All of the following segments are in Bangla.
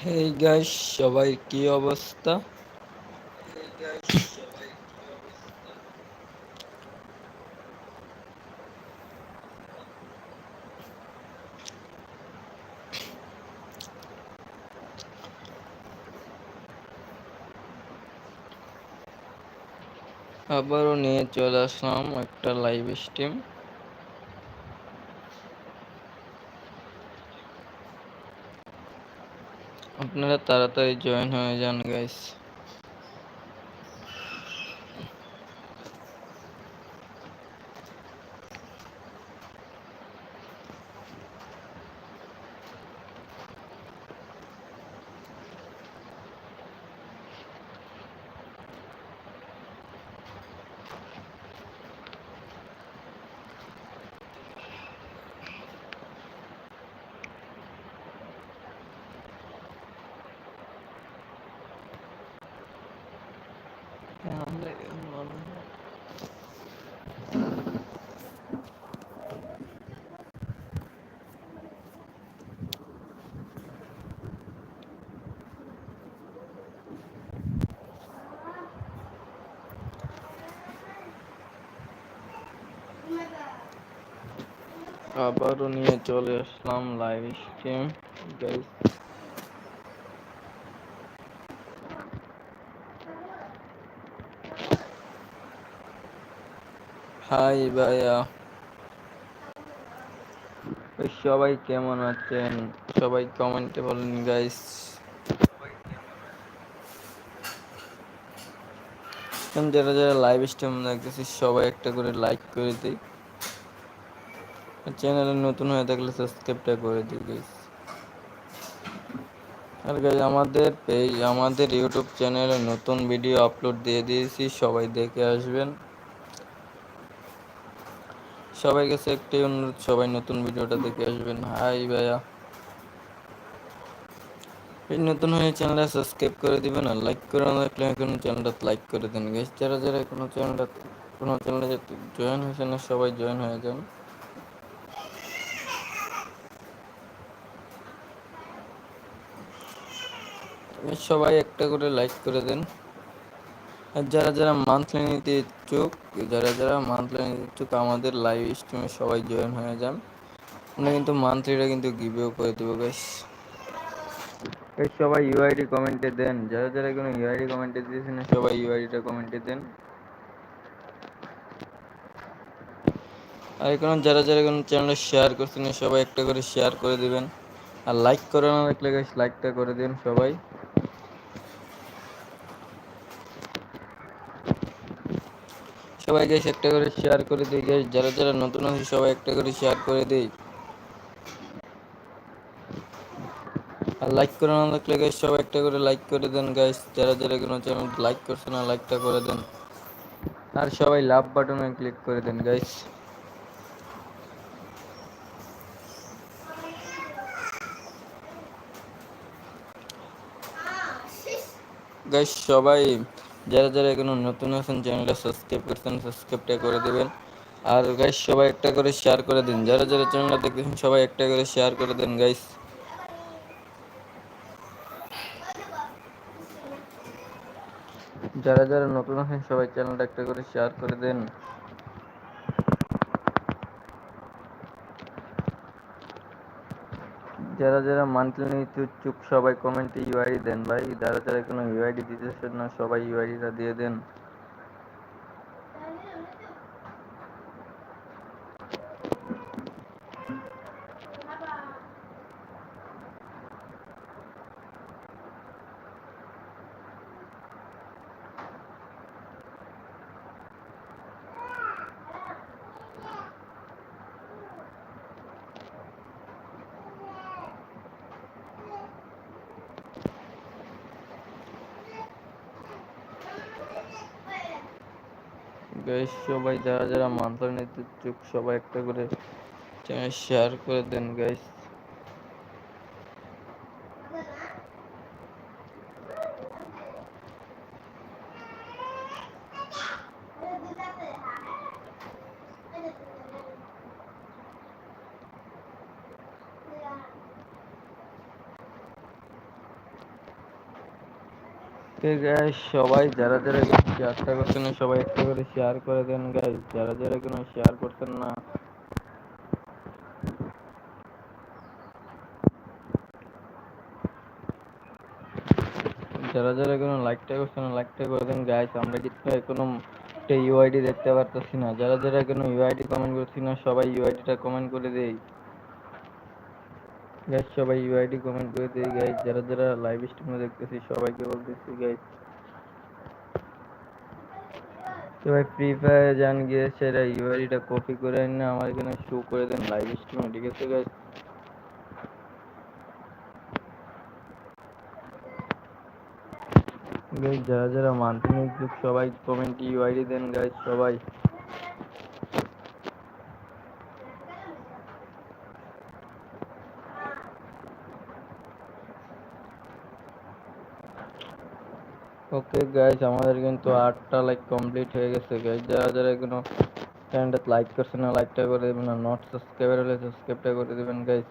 হেই গাইস সবাই কি অবস্থা? আবারও নিয়ে চলে আসলাম একটা লাইভ স্ট্রিম আপনারা তাড়াতাড়ি জয়েন হয়ে যান গাইস আবারও নিয়ে চলে আসলাম লাইভ স্ট্রিম গাইস হাই ভাইয়া। সবাই কেমন আছেন? সবাই কমেন্টে বলেন গাইস যারা যারা লাইভ স্ট্রিম দেখতেছি, সবাই একটা করে লাইক করে দিই চ্যানেলে নতুন হয়ে থাকলে সাবস্ক্রাইবটা করে দিই গাইস আর গাইস আমাদের পেজ আমাদের ইউটিউব চ্যানেলে নতুন ভিডিও আপলোড দিয়ে দিয়েছি, সবাই দেখে আসবেন। সবাই কাছে একটাই অনুরোধ, সবাই নতুন ভিডিওটা দেখে আসবেন। হাই ভাইয়া। নতুন হয়ে চ্যানেলটা সাবস্ক্রাইব করে দিবেন আর লাইক করে না থাকলে এখনও চ্যানেলটা লাইক করে দেন গাইস যারা যারা কোনো চ্যানেলটা কোনো চ্যানেলে জয়েন হয়েছে না, সবাই জয়েন হয়ে যান। সবাই একটা করে লাইক করে দেন। আর যারা যারা মান্থলি নিতে ইচ্ছুক যারা যারা মান্থলি নিতে ইচ্ছুক আমাদের লাইভ স্ট্রিমে সবাই জয়েন হয়ে যান। আমরা কিন্তু মান্থলিটা কিন্তু গিভেও করে দেবো গাইস সবাই ইউআইডি কমেন্টে দেন। যারা যারা কোনো ইউআইডি কমেন্টে দিয়েছেন সবাই ইউআইডিটা কমেন্টে দেন। আর এখন যারা যারা কোনো চ্যানেলে শেয়ার করছেন সবাই একটা করে শেয়ার করে দেবেন। আর লাইক করে না দেখলে গাইস লাইকটা করে দিন সবাই। সবাই গাইস একটা করে শেয়ার করে দিই গাইস যারা যারা নতুন আছে, সবাই একটা করে শেয়ার করে দিই। আর লাইক করে না থাকলে গাইস সবাই একটা করে লাইক করে দেন গাইস যারা যারা কোনো চ্যানেল লাইক করছে না লাইকটা করে দেন। আর সবাই লাভ বাটনে ক্লিক করে দেন গাইস গাইস সবাই যারা যারা এখনও নতুন আছেন, চ্যানেলটা সাবস্ক্রাইব করছেন সাবস্ক্রাইবটা করে দেবেন। আর গাইস সবাই একটা করে শেয়ার করে দিন। যারা যারা চ্যানেলটা দেখতেছেন, সবাই একটা করে শেয়ার করে দেন গাইস যারা যারা নতুন আছেন, সবাই চ্যানেলটা একটা করে শেয়ার করে দেন। যারা যারা মান্থলি নিতে ইচ্ছুক সবাই কমেন্টে ইউআইডি দেন। ভাই, যারা যারা কোনো ইউআইডি দিতেছেন না, সবাই ইউআইডিটা দিয়ে দেন। গাইস সবাই যারা যারা মান্থলি নিতে সবাই একটা করে চ্যানেল শেয়ার করে দেন গাইস গাইস সবাই যারা যারা শেয়ারটা করছেন, সবাই একটা করে শেয়ার করে দেন গাইস যারা যারা কোনো শেয়ার করছেন না। যারা যারা কোনো লাইকটা করছেন লাইকটা করে দেন গাইস আমরা কিন্তু এখনও একটা ইউআইডি দেখতে পারতেছি না। যারা যারা কোনো ইউআইডি কমেন্ট করছি না, সবাই ইউআইডিটা কমেন্ট করে দেই। গাইস সবাই ইউআইডি কমেন্ট করে দেই গাইস যারা যারা লাইভ স্ট্রিমে দেখতেছি, সবাইকে বলতেছি গাইস তো ভাই ফ্রি ফায়ার জান গিয়ে সেটা ইউআইডিটা কপি করে না আমার এখানে শো করে দেন লাইভ স্ট্রিমে ঠিক আছে গাইস গাইস যারা যারা মান্থলি সবাই কমেন্ট ইউআইডি দেন গাইস সবাই। ওকে গাইস আমাদের কিন্তু আটটা লাইক কমপ্লিট হয়ে গেছে গাইস যারা যারা এখনও চ্যানেলটা লাইক করছে না লাইকটা করে দেবেন, আর নট সাবস্ক্রাইবার হলে সাবস্ক্রাইবটা করে দেবেন গাইস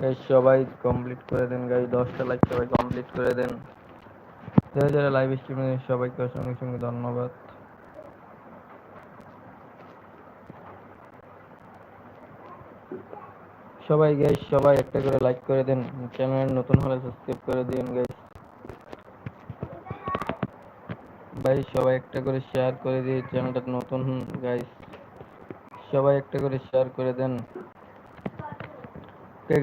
গাইস সবাই কমপ্লিট করে দেন গাইস দশটা লাইক সবাই কমপ্লিট করে দেন। যারা যারা লাইভ স্ট্রিমে সবাইকে অসংখ্য ধন্যবাদ। সবাই গাইস সবাই একটা করে লাইক করে দেন চ্যানেল নতুন হলে সাবস্ক্রাইব করে দিন গাইস ভাই, সবাই একটা করে শেয়ার করে দিয়ে চ্যানেলটা নতুন গাইস সবাই একটা করে শেয়ার করে দেন।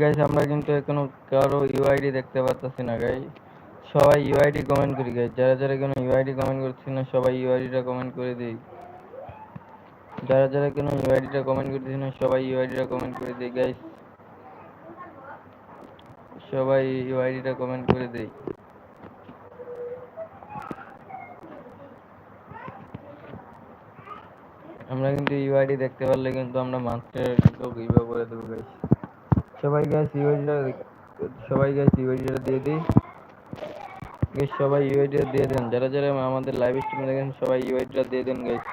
গাইস আমরা কিন্তু এখনও কারও ইউআইডি দেখতে পাচ্ছি না গাইস সবাই ইউআইডি কমেন্ট করি গাইস যারা যারা কোনো ইউআইডি কমেন্ট করছি না, সবাই ইউআইডিটা কমেন্ট করে দিই। যারা যারা কোনো ইউআইডিটা কমেন্ট করছি না, সবাই ইউআইডিটা কমেন্ট করে দিই গাইস সবাই ইউআইডিটা কমেন্ট করে দেই। আমরা কিন্তু ইউআইডি দেখতে পারলে কিন্তু আমরা মাস্টার গিভা করে দেবো গাইস সবাই গাইস ইউআইডিটা সবাই গাইস ইউআইডিটা দিয়ে দিই। গাইস সবাই ইউআইডিটা দিয়ে দেন। যারা যারা আমাদের লাইভ স্ট্রিমে দেখেন, সবাই ইউআইডিটা দিয়ে দেন গাইস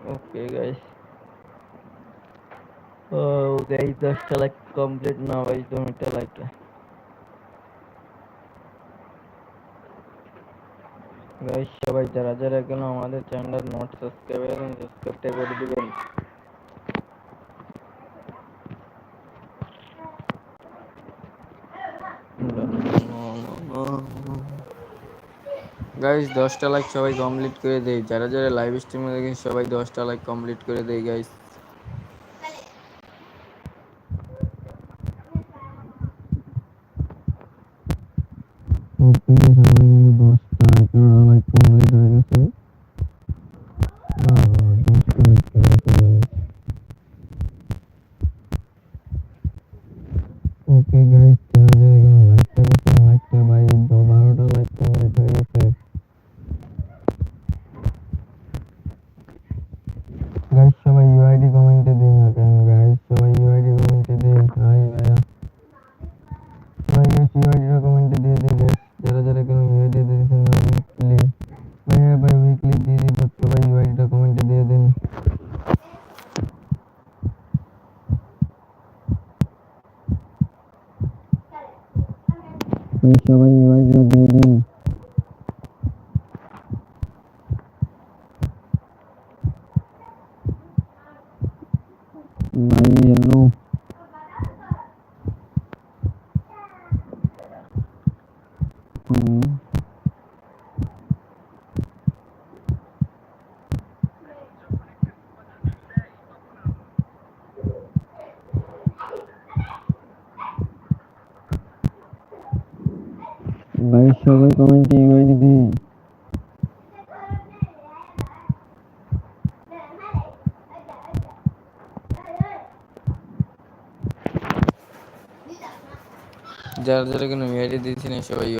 ওকে গাইস ও গাইস দশটা লাইক কমপ্লিট না ভাই তুমিটা লাইক গাইস সবাই যারা যারা এখনও আমাদের চ্যানেল নট সাবস্ক্রাইব করেন সাবস্ক্রাইবটা করে দিবেন গাইস দশটা লাইক সবাই কমপ্লিট করে দেই। যারা যারা লাইভ স্ট্রিমে দেখেন, সবাই দশটা লাইক কমপ্লিট করে দেই গাইস ওকে সবাই queen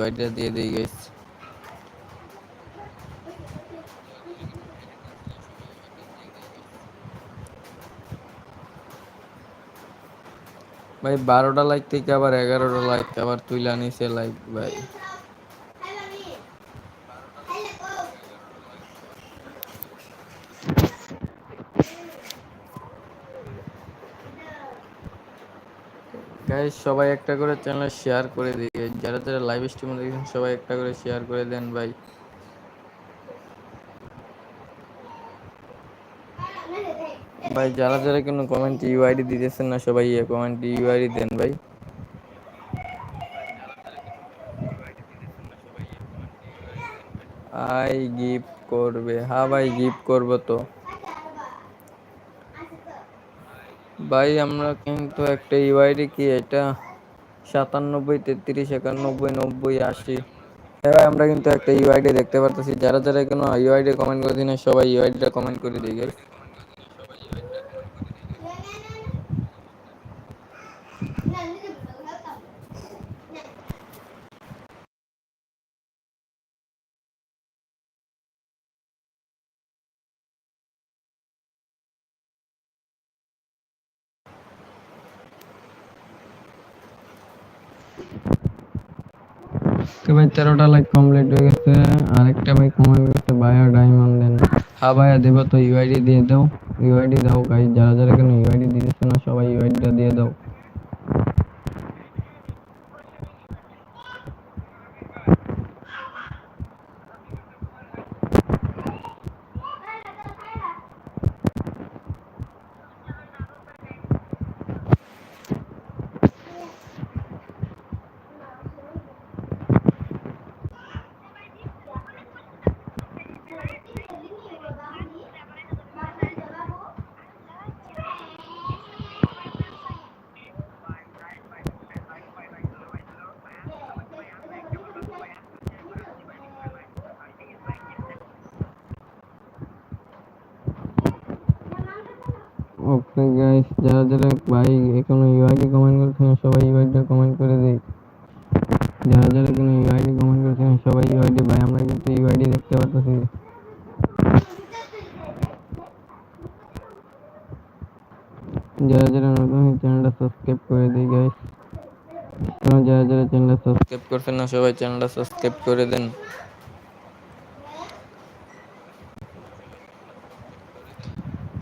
ইউআইডিটা দিয়ে দিই গাইস ভাই, বারোটা লাইক থেকে আবার এগারোটা লাইক আবার তুইলা নিছে লাইক ভাই। গাইস সবাই একটা করে চ্যানেল শেয়ার করে guys। যারা যারা লাইভ স্ট্রিমে দেখছেন, সবাই একটা করে শেয়ার করে দেন ভাই। ভাই, যারা যারা কোনো কমেন্ট ইউআইডি দিতেছেন না, সবাই কমেন্ট ইউআইডি দেন ভাই। আই গিফট করবে। হ্যাঁ ভাই গিফট করব তো। ভাই, আমরা কিন্তু একটা ইউআইডি কি এটা? সাতানব্বই, তেত্রিশ, একানব্বই, নব্বই, আশি। হ্যাঁ ভাই, আমরা কিন্তু একটা ইউআইডি দেখতে পারতেছি। যারা যারা কোনো ইউআইডি কমেন্ট করে দিন সবাই ইউআইডিটা কমেন্ট করে দিই, guys। তো ভাই তেরোটা লাইক কমপ্লিট হয়ে গেছে। আরেকটা ভাই কমেন্ট গেছে ভাইয়া ডায়মন্ড দেন হ্যাঁ ভাইয়া দেবো তো ইউআইডি দিয়ে দাও। ইউআইডি দাও গাই যারা যারা কেন ইউআইডি দিয়েছে না, সবাই ইউআইডিটা দিয়ে দাও। ওকে গাইস যারা যারা ভাই, এখনও ইউআইডি কমেন্ট করছেন, সবাই ইউআইডিটা কমেন্ট করে দিই। যারা যারা কোনো ইউআইডি কমেন্ট করছেন, সবাই ইউআইডি ভাই, আমরা কিন্তু ইউআইডি দেখতে পাচ্ছি যারা যারা নতুন চ্যানেলটা সাবস্ক্রাইব করে দিই গাইস যারা যারা চ্যানেলটা সাবস্ক্রাইব করছেন না, সবাই চ্যানেলটা সাবস্ক্রাইব করে দেন।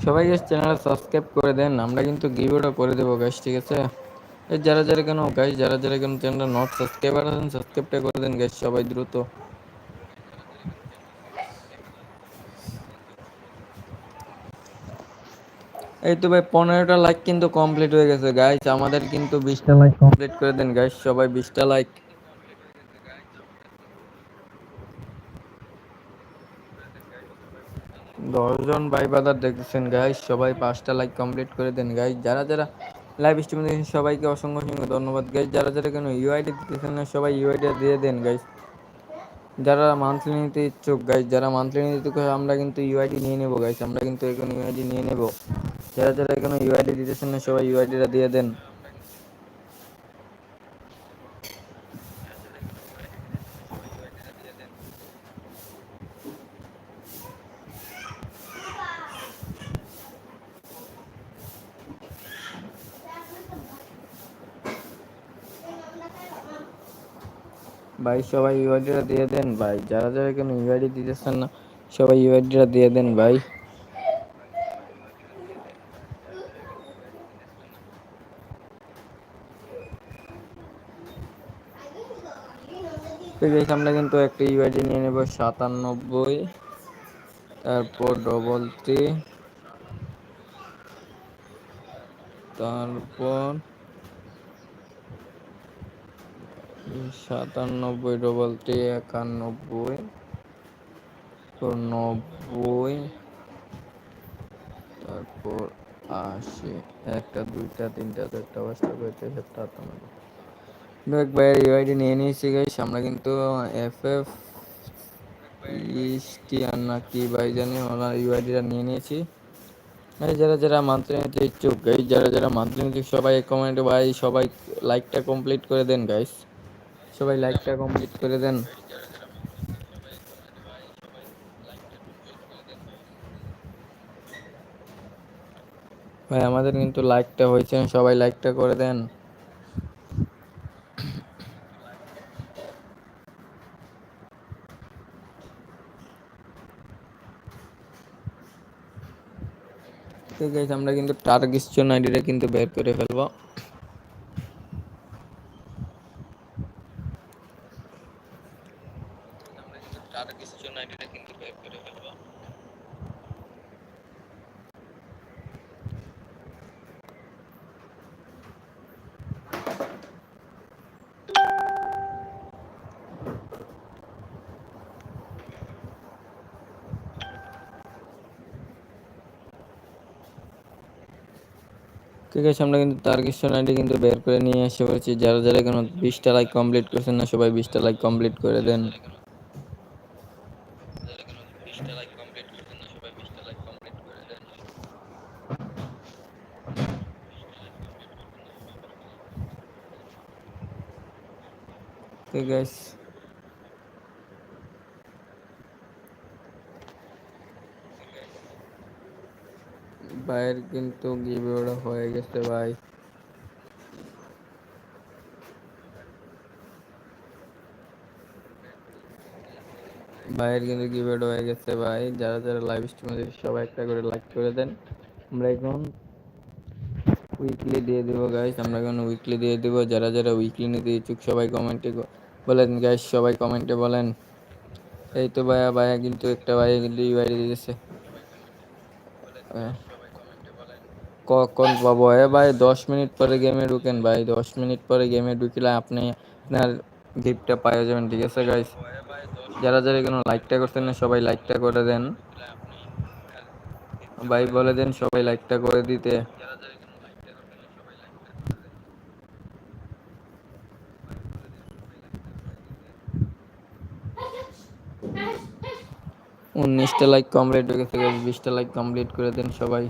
সবাই গাইস চ্যানেলটা সাবস্ক্রাইব করে দেন, আমরা কিন্তু গিভওটা করে দেবো গাইস ঠিক আছে? যারা যারা কেন গাইস যারা যারা কেন চ্যানেলটা নট সাবস্ক্রাইবার আছেন সাবস্ক্রাইবটা করে দেন গাইস সবাই দ্রুত। এই তো ভাই, পনেরোটা লাইক কিন্তু কমপ্লিট হয়ে গেছে গাইস আমাদের কিন্তু বিশটা লাইক কমপ্লিট করে দেন গাইস সবাই বিশটা লাইক দশজন ভাই বাদার দেখতেছেন গাইস সবাই পাঁচটা লাইক কমপ্লিট করে দেন গাইস যারা যারা লাইভ স্ট্রিমে দেখছেন সবাইকে অসংখ্য অসংখ্য ধন্যবাদ গাইস যারা যারা কেন ইউআইডি দিতেছেন না, সবাই ইউআইডি দিয়ে দেন গাইস যারা মান্থলি নিতে ইচ্ছুক গাইস যারা মান্থলি নিতে ইচ্ছুক, আমরা কিন্তু ইউআইডি নিয়ে নেব গাইস আমরা কিন্তু এখন ইউআইডি নিয়ে নেব। যারা যারা এখনও ইউআইডি দিতেছেন না, সবাই ইউআইডিটা দিয়ে দেন। ভাই, সবাই ইউআইডিটা দিয়ে দেন ভাই। যারা যারা কেন ইউআইডি দিতেছেন না, সবাই ইউআইডিটা দিয়ে দেন ভাই। আমরা কিন্তু একটা ইউআইডি নিয়ে নেব, সাতানব্বই, তারপর ডবল থ্রি তারপর সাতানব্বই ডবল থ্রি একানব্বই তো নব্বই তারপর আশি, একটা, দুইটা, তিনটা, চারটা, পাঁচটা, ছয়টা, সাতটা দেখ ভাই ইউআইডি নিয়ে নিয়েছি গাইস আমরা কিন্তু এফ এফ ইস্টিয়ান না কি ভাই জানি ওনার ইউআইডিটা নিয়ে নিয়েছি। এই যারা যারা মান্থলি নিতে ইচ্ছুক গাইস যারা যারা মান্থলি নিতে সবাই কমেন্টে ভাই, সবাই লাইকটা কমপ্লিট করে দেন গাইস সবাই লাইকটা কমপ্লিট করে দেন। ভাই, আমাদের কিন্তু লাইকটা হয়েছে, সবাই লাইকটা করে দেন। আমরা কিন্তু টার্গিস্টন আইডিটা কিন্তু বের করে ফেলব। ঠিক আছে আমরা কিন্তু টার্গেশন আইডি কিন্তু বের করে নিয়ে এসে পড়েছি। যারা যারা এখনও বিশটা লাইক কমপ্লিট করছেন না, সবাই বিশটা লাইক কমপ্লিট করে দেন। ঠিক আছে ভাইয়ের কিন্তু গিভওয়েটা হয়ে গেছে ভাই। ভাইয়ের কিন্তু গিভওয়েটা হয়ে গেছে ভাই। যারা যারা লাইভ স্ট্রিমে সবাই একটা করে লাইক করে দেন। আমরা এখন উইকলি দিয়ে দেবো গাইস আমরা এখন উইকলি দিয়ে দেবো। যারা যারা উইকলি নিতে ইচ্ছুক সবাই কমেন্টে বলেন গাইস সবাই কমেন্টে বলেন। এই তো ভাইয়া ভাইয়া কিন্তু একটা ভাইয়া কিন্তু ইউআইডি দিয়েছে। কখন পাবো? এ ভাই, দশ মিনিট পরে গেমে ঢুকেন ভাই, দশ মিনিট পরে গেমে ঢুকলে আপনি আপনার গিফটটা পাওয়া যাবেন, ঠিক আছে গাইস যারা যারা কোনো লাইকটা করছেন না, সবাই লাইকটা করে দেন। ভাই, বলে দেন সবাই লাইকটা করে দিতে। উনিশটা লাইক কমপ্লিট হয়ে গেছে বিশটা লাইক কমপ্লিট করে দেন সবাই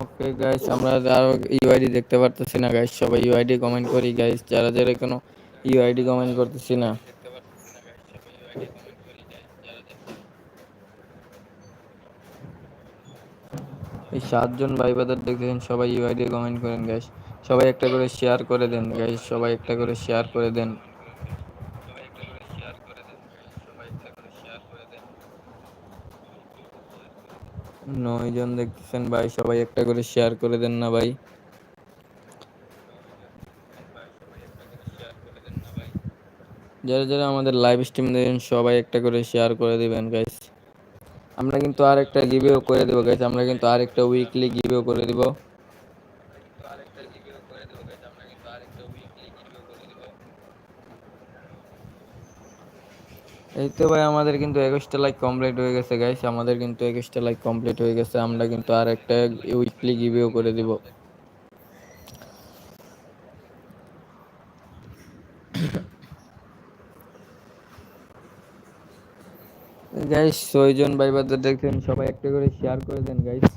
ওকে গাইস আমরা আর ইউআইডি দেখতে পারতেছি না গাইস সবাই ইউআইডি কমেন্ট করি গাইস যারা যারা কোনো ইউআইডি কমেন্ট করতেছি না। এই সাতজন ভাই বাদার দেখতেছেন সবাই ইউআইডি কমেন্ট করেন গাইস সবাই একটা করে শেয়ার করে দেন গাইস সবাই একটা করে শেয়ার করে দেন। নয় জন দেখতেছেন ভাই, সবাই একটা করে শেয়ার করে দেন না ভাই। যারা যারা আমাদের লাইভ স্ট্রিম দেখেন, সবাই একটা করে শেয়ার করে দিবেন গাইস আমরা কিন্তু আর একটা গিভেও করে দেবো গাইস আমরা কিন্তু আর একটা উইকলি গিভেও করে দিব। এই তো ভাই, আমাদের কিন্তু একুশটা লাইক কমপ্লিট হয়ে গেছে গাইস আমাদের কিন্তু একুশটা লাইক কমপ্লিট হয়ে গেছে। আমরা কিন্তু আর একটা উইকলি গিভেও করে দিব। গাইস ছয়জন ভাই বাদের দেখছেন, সবাই একটা করে শেয়ার করে দেন গাইস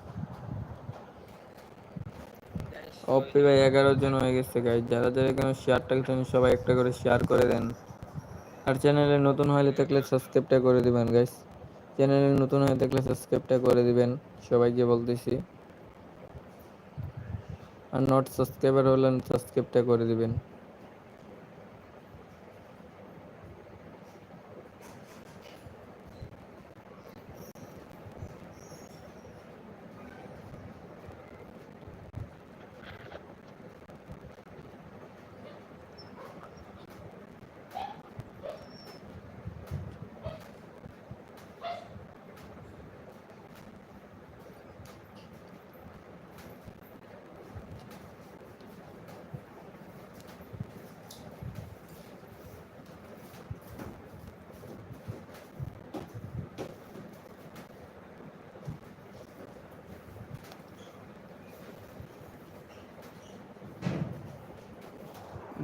অপি ভাই এগারো জন হয়ে গেছে গাইস যারা যারা এখানে শেয়ারটা সবাই একটা করে শেয়ার করে দেন। আর চ্যানেলে নতুন হলে থাকলে সাবস্ক্রাইবটা করে দিবেন গাইস চ্যানেলে নতুন হয়ে থাকলে সাবস্ক্রাইবটা করে দিবেন, সবাইকে বলতেছি। আর নট সাবস্ক্রাইবার হলেন সাবস্ক্রাইবটা করে দিবেন।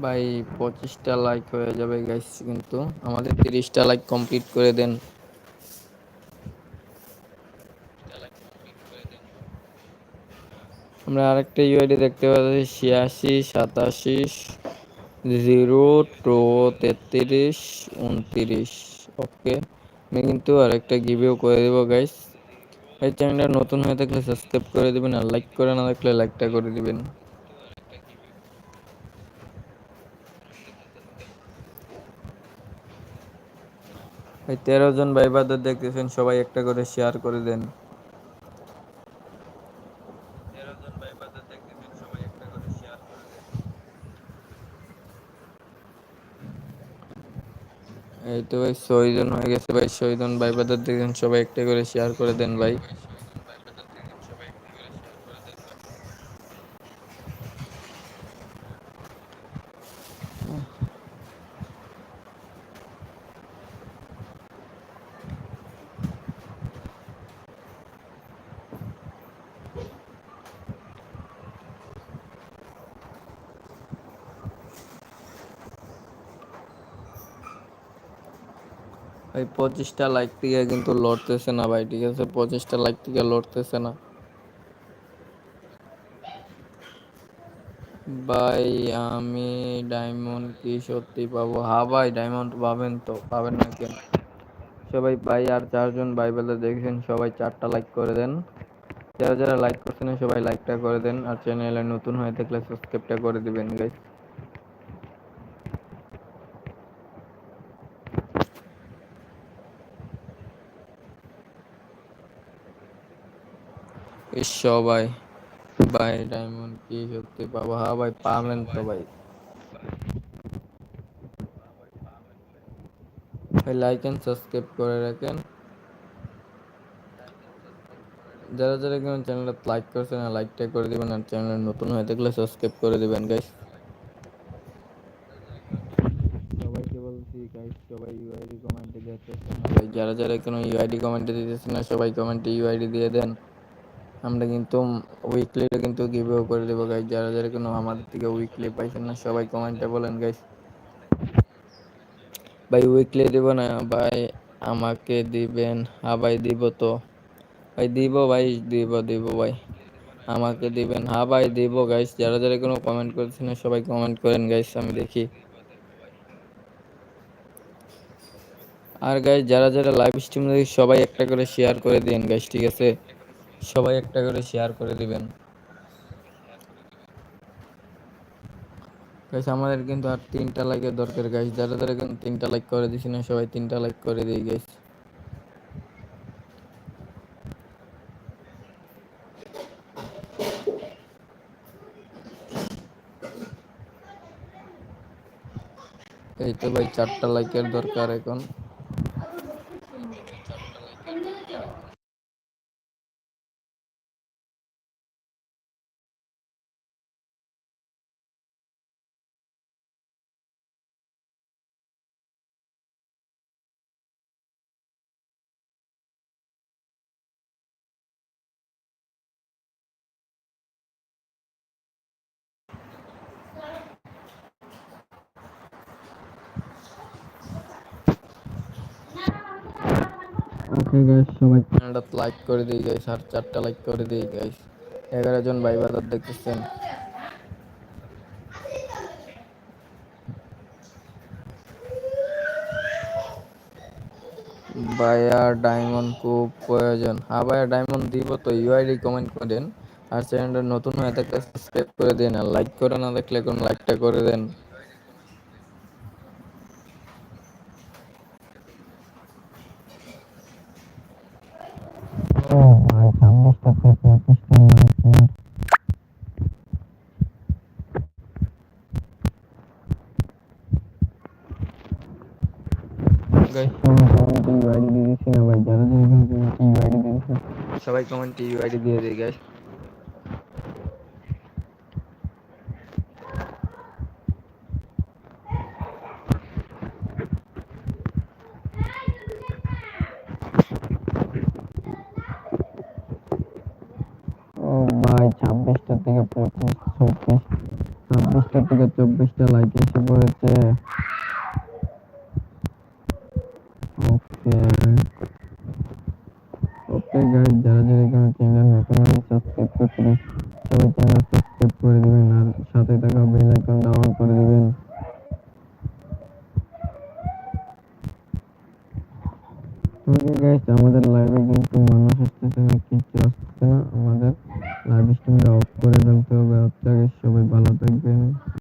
ভাই, পঁচিশটা লাইক হয়ে যাবে গাইস কিন্তু। আমাদের তিরিশটা লাইক কমপ্লিট করে দেন। আমরা আরেকটা ইউআইডি দেখতে পাচ্ছি, ছিয়াশি সাতাশি জিরো টু তেত্রিশ, উনত্রিশ। ওকে আমি কিন্তু আরেকটা গিভেও করে দেবো গাইস এই চ্যানেলটা নতুন হয়ে থাকলে সাবস্ক্রাইব করে দিবেন আর লাইক করে না থাকলে লাইকটা করে দিবেন। এই তেরো জন ভাই বাদর দেখতেছেন সবাই একটা করে শেয়ার করে দেন। এই তো ভাই ছয়জন হয়ে গেছে ভাই ছয়জন ভাই বাদর দেখছেন সবাই একটা করে শেয়ার করে দেন ভাই। পঁচিশটা লাইক থেকে কিন্তু লড়তেছে না ভাই, ঠিক আছে? পঁচিশটা লাইক থেকে লড়তেছে না। ভাই, আমি ডায়মন্ড কি সত্যি পাবো? হা ভাই ডায়মন্ড পাবেন তো, পাবেন না কেন? সবাই ভাই আর চারজন ভাই বেলা দেখেছেন সবাই চারটা লাইক করে দেন। যারা যারা লাইক করছেন, সবাই লাইকটা করে দেন। আর চ্যানেলে নতুন হয়ে থাকলে সাবস্ক্রাইবটা করে দিবেন গাইস সবাই। ভাই ডায়মন্ড কি সত্যি পাবো হ্যাঁ ভাই পাবেন তো ভাই। ভাই লাইক এন্ড সাবস্ক্রাইব করে রাখেন। যারা যারা কেমন চ্যানেলটা লাইক করছেন লাইকটা করে দিবেন আর চ্যানেলে নতুন হয়ে থাকলে সাবস্ক্রাইব করে দিবেন গাইস সবাইকে বলছি গাইস সবাই ইউআইডি কমেন্টে না যারা যারা কোনো ইউআইডি কমেন্টে দিতেছেন না সবাই কমেন্টে ইউআইডি দিয়ে দেন। আমরা কিন্তু উইকলিটা কিন্তু গিভও করে দেবো গাইস যারা যারা কোনো আমাদের থেকে উইকলি পাইছেন না, সবাই কমেন্টে বলেন গাইস ভাই উইকলি দিব না, ভাই, আমাকে দিবেন। হ্যাঁ ভাই, দিব তো। ভাই, দিব ভাই, দিব দিব, ভাই। আমাকে দিবেন। হ্যাঁ ভাই, দিব গাইস যারা যারা কোনো কমেন্ট করছেন না, সবাই কমেন্ট করেন গাইস আমি দেখি। আর গাইস যারা যারা লাইভ স্ট্রিম দেখি সবাই একটা করে শেয়ার করে দিন গাইস ঠিক আছে? সবাই একটা করে শেয়ার করে দিবেন। গাইস আমাদের কিন্তু আর তিনটা লাইকের দরকার। গাইস যারা যারা কিন্তু তিনটা লাইক করে দিছি না সবাই তিনটা লাইক করে দিই গাইস এই তো ভাই, চারটা লাইকের দরকার এখন। ওকে গাইস সবাই। চ্যানেলটা লাইক করে দিই গাইস আর চারটা লাইক করে দিই গাইস এগারো জন ভাই বাজার দেখতেছেন। ভাইয়া ডায়মন্ড খুব প্রয়োজন। হ্যাঁ ভাইয়া ডায়মন্ড দিব তো ইউআইডি কমেন্ট করেন। আর চ্যানেলটা নতুন হয়ে থাকলে সাবস্ক্রাইব করে দিন, আর লাইক করে না দেখলে কোন লাইকটা করে দেন। সবাই কমেন্টে ইউআইডি দিয়ে দিই গাইস